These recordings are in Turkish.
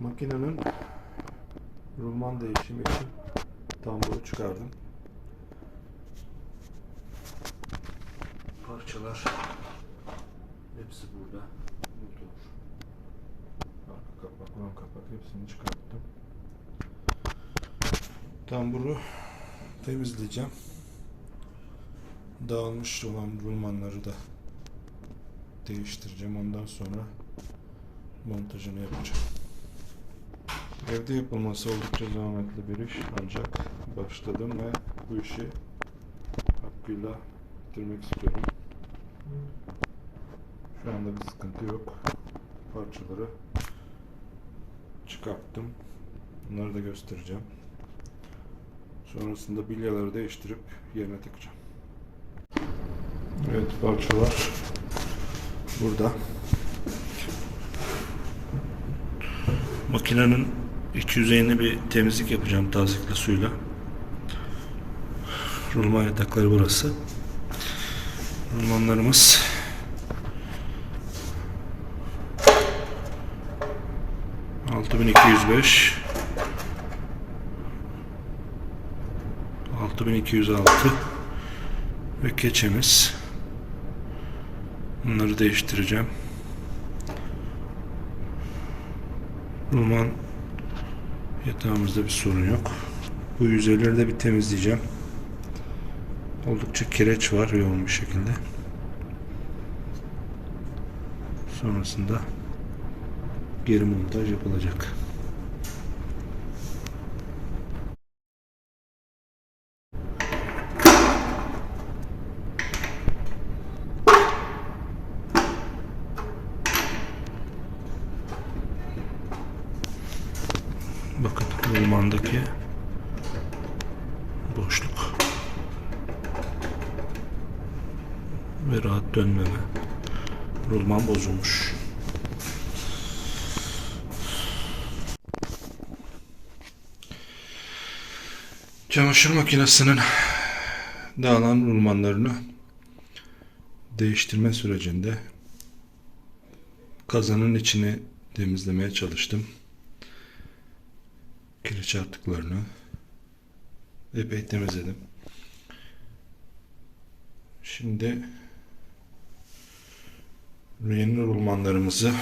Makinenin rulman değişimi için tamburu çıkardım. Parçalar hepsi burada. Motor, arka kapak, ön kapak hepsini çıkarttım. Tamburu temizleyeceğim. Dağılmış olan rulmanları da değiştireceğim. Ondan sonra montajını yapacağım. Evde yapılması oldukça zahmetli bir iş ancak başladım ve bu işi hakkıyla bitirmek istiyorum. Şu anda bir sıkıntı yok. Parçaları çıkarttım. Bunları da göstereceğim. Sonrasında bilyaları değiştirip yerine takacağım. Evet parçalar burada. Makinenin iç yüzeyine bir temizlik yapacağım tazikli suyla. Rulman yatakları burası. Rulmanlarımız altı bin iki yüz beş altı bin iki yüz altı ve keçemiz bunları değiştireceğim. Rulman yatağımızda bir sorun yok. Bu yüzeyleri de bir temizleyeceğim. Oldukça kireç var yoğun bir şekilde. Sonrasında geri montaj yapılacak. Rulman bozulmuş. Çamaşır makinesinin dağılan rulmanlarını değiştirme sürecinde kazanın içini temizlemeye çalıştım kireç artıklarını epey temizledim. Şimdi yeni rulmanlarımızı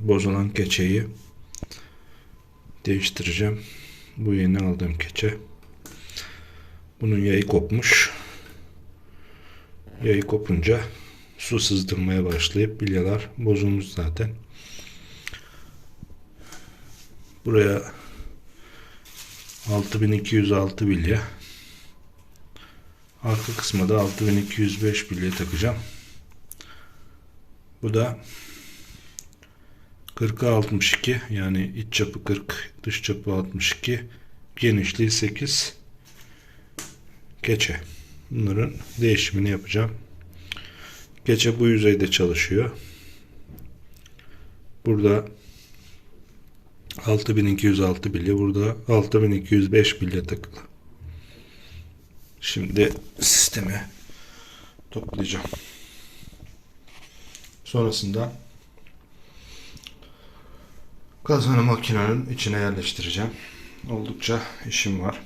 bozulan keçeyi değiştireceğim. Bu yeni aldığım keçe. Bunun yayı kopmuş. Yayı kopunca su sızdırmaya başlayıp bilyalar bozulmuş zaten. Buraya 6206 bilye. Arka kısma da 6205 bilye takacağım. Bu da 40'a 62 yani iç çapı 40 dış çapı 62 genişliği 8 keçe. Bunların değişimini yapacağım. Keçe bu yüzeyde çalışıyor. Burada 6206 bilye burada 6205 bilye takılı. Şimdi sistemi toplayacağım. Sonrasında kazanı makinenin içine yerleştireceğim. Oldukça işim var.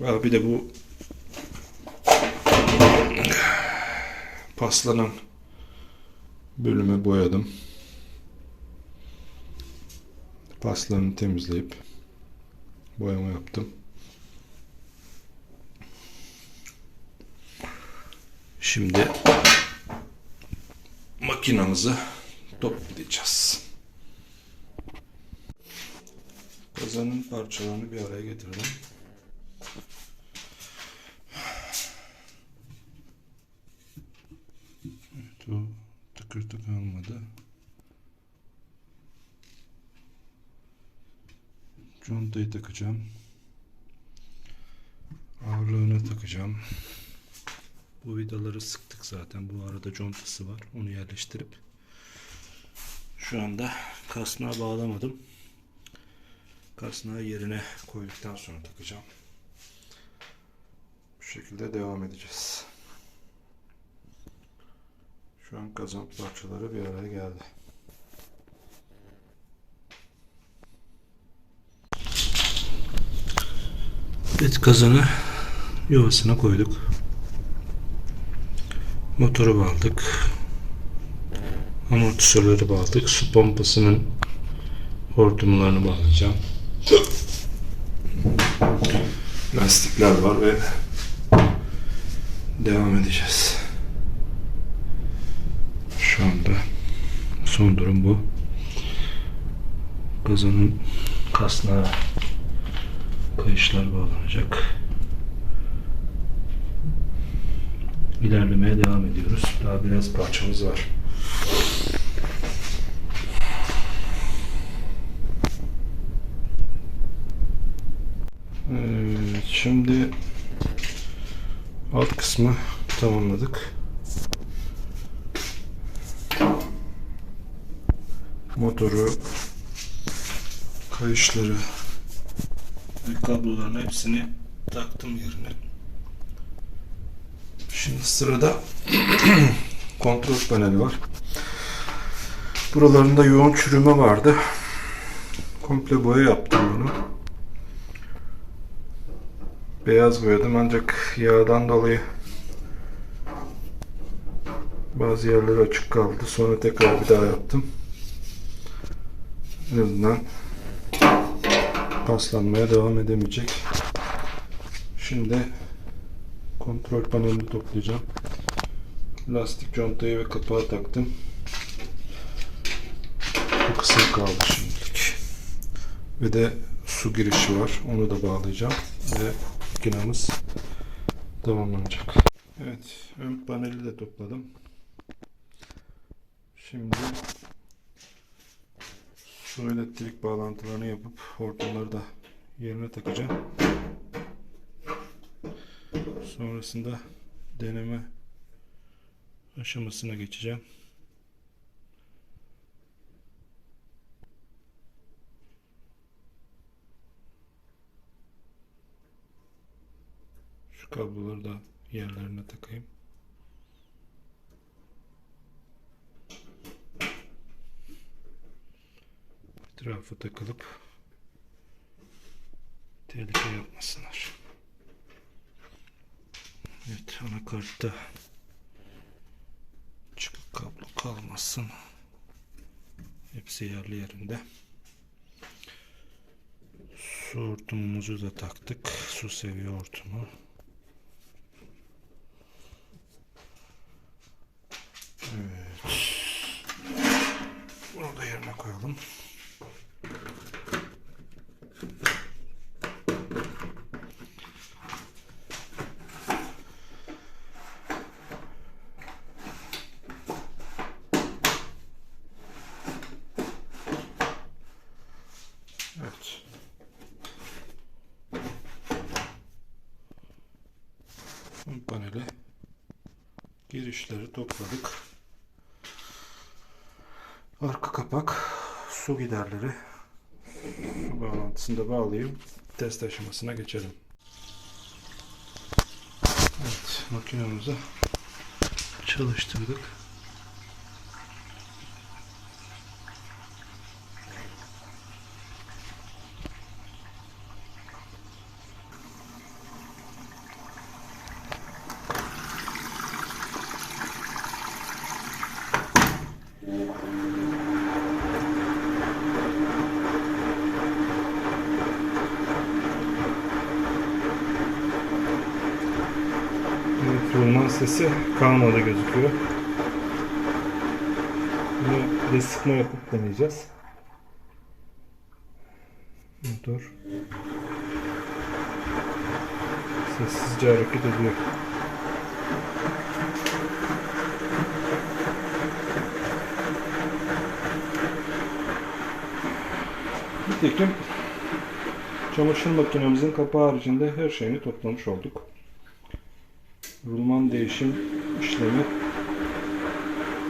Bir de bu paslanan bölümü boyadım. paslarını temizleyip boyama yaptım. Şimdi makinamızı toplayacağız. Kazanın parçalarını bir araya getirdim. Evet, o tıkırtı kalmadı. Contayı takacağım. Ağırlığını takacağım. Bu vidaları sıktık zaten. Bu arada contası var. Onu yerleştirip şu anda kasnağa bağlamadım. Kasnağı yerine koyduktan sonra takacağım. Bu şekilde devam edeceğiz. Şu an kazan parçaları bir araya geldi. Evet kazanı yuvasına koyduk. Motoru bağladık. Amortisörleri bağladık. Su pompasının hortumlarını bağlayacağım. Lastikler var ve devam edeceğiz. Şu anda son durum bu. Kazanın kasnağı kayışlar bağlanacak. İlerlemeye devam ediyoruz. Daha biraz parçamız var. Evet, şimdi alt kısmı tamamladık. Motoru, kayışları ve kabloların hepsini taktım yerine. Şimdi sırada kontrol paneli var. Buralarında yoğun çürüme vardı. Komple boya yaptım bunu. Beyaz boyadım ancak yağdan dolayı bazı yerleri açık kaldı. Sonra tekrar bir daha yaptım. En azından paslanmaya devam edemeyecek. Şimdi kontrol panelini toplayacağım. Lastik contayı ve kapağı taktım. Bu kısım kaldı şimdilik. Ve de su girişi var. Onu da bağlayacağım. Ve makinamız tamamlanacak. Evet. Ön paneli de topladım. Şimdi su elektrik bağlantılarını yapıp hortumları da yerine takacağım. Sonrasında deneme aşamasına geçeceğim. Şu kabloları da yerlerine takayım. Etrafı takılıp tehlike yapmasınlar. Evet anakartta çıkık kablo kalmasın. Hepsi yerli yerinde. Su hortumumuzu da taktık. Su seviye hortumu. Evet. Bunu da yerine koyalım. Evet. Ön paneli girişleri topladık. Arka kapak su giderleri su bağlantısını da bağlayayım. Test aşamasına geçelim. Evet, makinamızı çalıştırdık. Rulman sesi kalmadı gözüküyor. Bunu bir sıkma yapıp deneyeceğiz. Motor sessizce hareket ediyor. Nitekim çamaşır makinemizin kapağı haricinde her şeyini toplamış olduk rulman değişim işlemi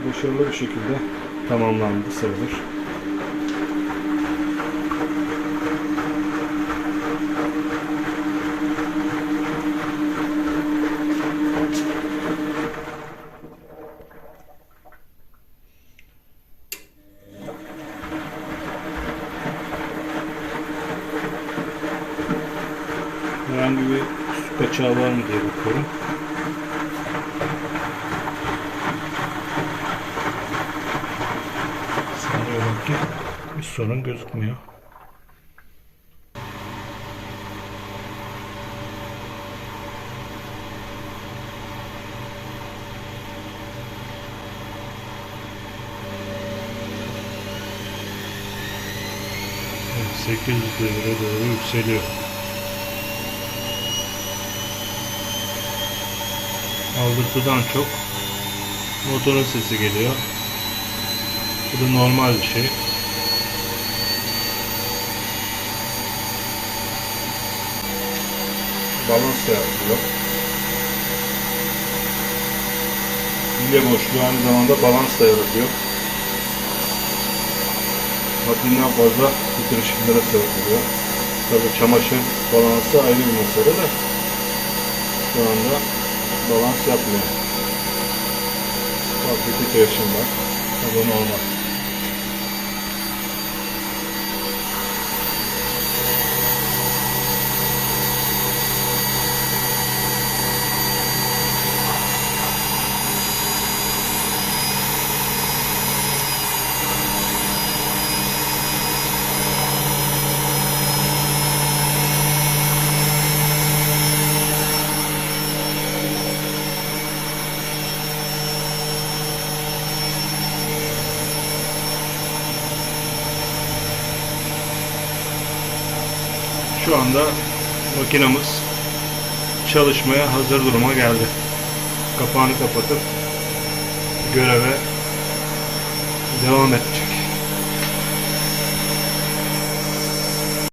başarılı bir şekilde tamamlandı sayılır. herhangi bir su kaçağı var mı diye bakıyorum. Sorun gözükmüyor. Evet, 800 devire doğru yükseliyor. Aldırtıdan çok motorun sesi geliyor. Bu da normal bir şey. Balans yapıyor. Bilye boşluğu aynı zamanda balans da yaratıyor. Haddinden fazla titreşimlere sebep oluyor. Tabii çamaşır balansı ayrı bir mesele de şu anda balans yapmıyor. Farklı titreşim var. Tabii normal. Şu anda makinamız çalışmaya hazır duruma geldi. Kapağını kapatıp göreve devam edecek.